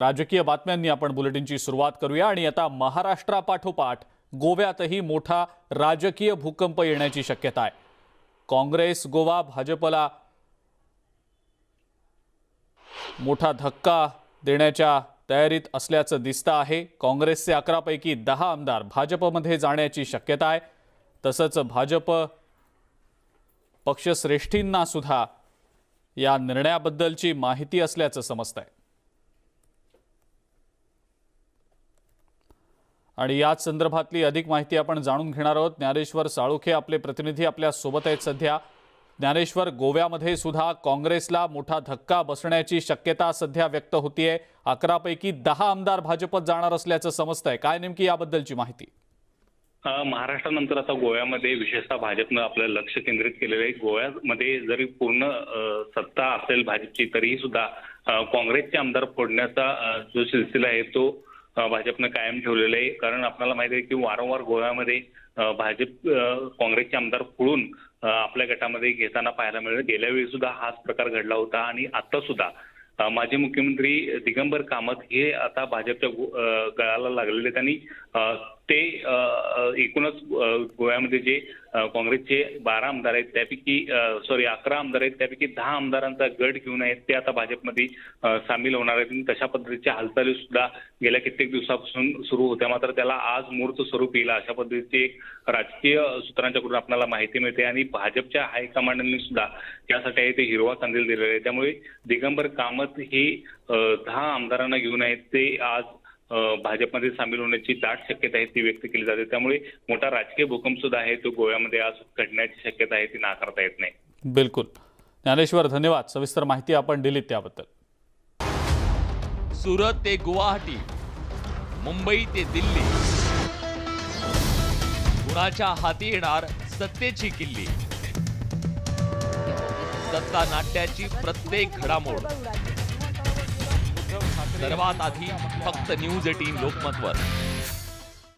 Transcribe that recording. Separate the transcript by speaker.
Speaker 1: राजकीय बातम्यांनी आपण बुलेटिनची सुरुवात करूया आणि आता महाराष्ट्रापाठोपाठ गोव्यातही मोठा राजकीय भूकंप येण्याची शक्यता आहे. काँग्रेस गोवा भाजपला मोठा धक्का देण्याच्या तयारीत असल्याचं दिसतं आहे. काँग्रेसचे अकरापैकी दहा आमदार भाजपमध्ये जाण्याची शक्यता आहे. तसंच भाजप पक्षश्रेष्ठींना सुद्धा या निर्णयाबद्दलची माहिती असल्याचं समजतंय. आणि याच संदर्भातली अधिक माहिती आपण जाणून घेणार आहोत. ज्ञानेश्वर साळुखे आपले प्रतिनिधी आपल्यासोबत आहेत सध्या. ज्ञानेश्वर गोव्यामध्ये सुद्धा काँग्रेसला मोठा धक्का बसण्याची शक्यता सध्या व्यक्त होतीये. अकरापैकी दहा आमदार भाजपत जाणार असल्याचं समजतंय. काय नेमकी याबद्दलची माहिती?
Speaker 2: महाराष्ट्रानंतर आता गोव्यामध्ये विशेषतः भाजपनं आपलं लक्ष केंद्रित केलेलं आहे. गोव्यामध्ये जरी पूर्ण सत्ता असेल भाजपची तरीही सुद्धा काँग्रेसचे आमदार फोडण्याचा जो सिलसिला आहे तो भाजपनं कायम ठेवलेलं आहे. कारण आपल्याला माहिती आहे की वारंवार गोव्यामध्ये भाजप काँग्रेसचे आमदार फुळून आपल्या गटामध्ये घेताना पाहायला मिळेल. गेल्या वेळी सुद्धा हाच प्रकार घडला होता आणि आता सुद्धा माजी मुख्यमंत्री दिगंबर कामत हे आता भाजपच्या गळाला लागलेले आहेत ते एकूणच गोव्यामध्ये जे काँग्रेसचे बारा आमदार आहेत त्यापैकी सॉरी अकरा आमदार आहेत त्यापैकी दहा आमदारांचा गट घेऊन आहेत ते आता भाजपमध्ये सामील होणार आहेत. आणि तशा पद्धतीच्या हालचाली सुद्धा गेल्या कित्येक दिवसापासून सुरू होत्या. मात्र त्याला आज मूर्त स्वरूप येईल अशा पद्धतीची एक राजकीय सूत्रांच्याकडून आपल्याला माहिती मिळते. आणि भाजपच्या हायकमांडनी सुद्धा यासाठी आहे ते हिरवा कंदील दिलेला आहे. त्यामुळे दिगंबर कामत हे दहा आमदारांना घेऊन आहेत. ते आज भाजपमध्ये सामील होण्याची दाट शक्यता आहे ती व्यक्त केली जाते. त्यामुळे मोठा राजकीय भूकंप सुद्धा आहे तो गोव्यामध्ये आज घडण्याची शक्यता आहे ती नाकारता येत नाही.
Speaker 1: बिलकुल. ज्ञानेश्वर धन्यवाद. सविस्तर माहिती आपण दिलीत त्याबद्दल.
Speaker 3: सुरत ते गुवाहाटी मुंबई ते दिल्ली. कुणाच्या हाती येणार सत्तेची किल्ली? सत्ता नाट्याची प्रत्येक घडामोड. सर्वात आधी फक्त न्यूज एटीन लोकमतवर.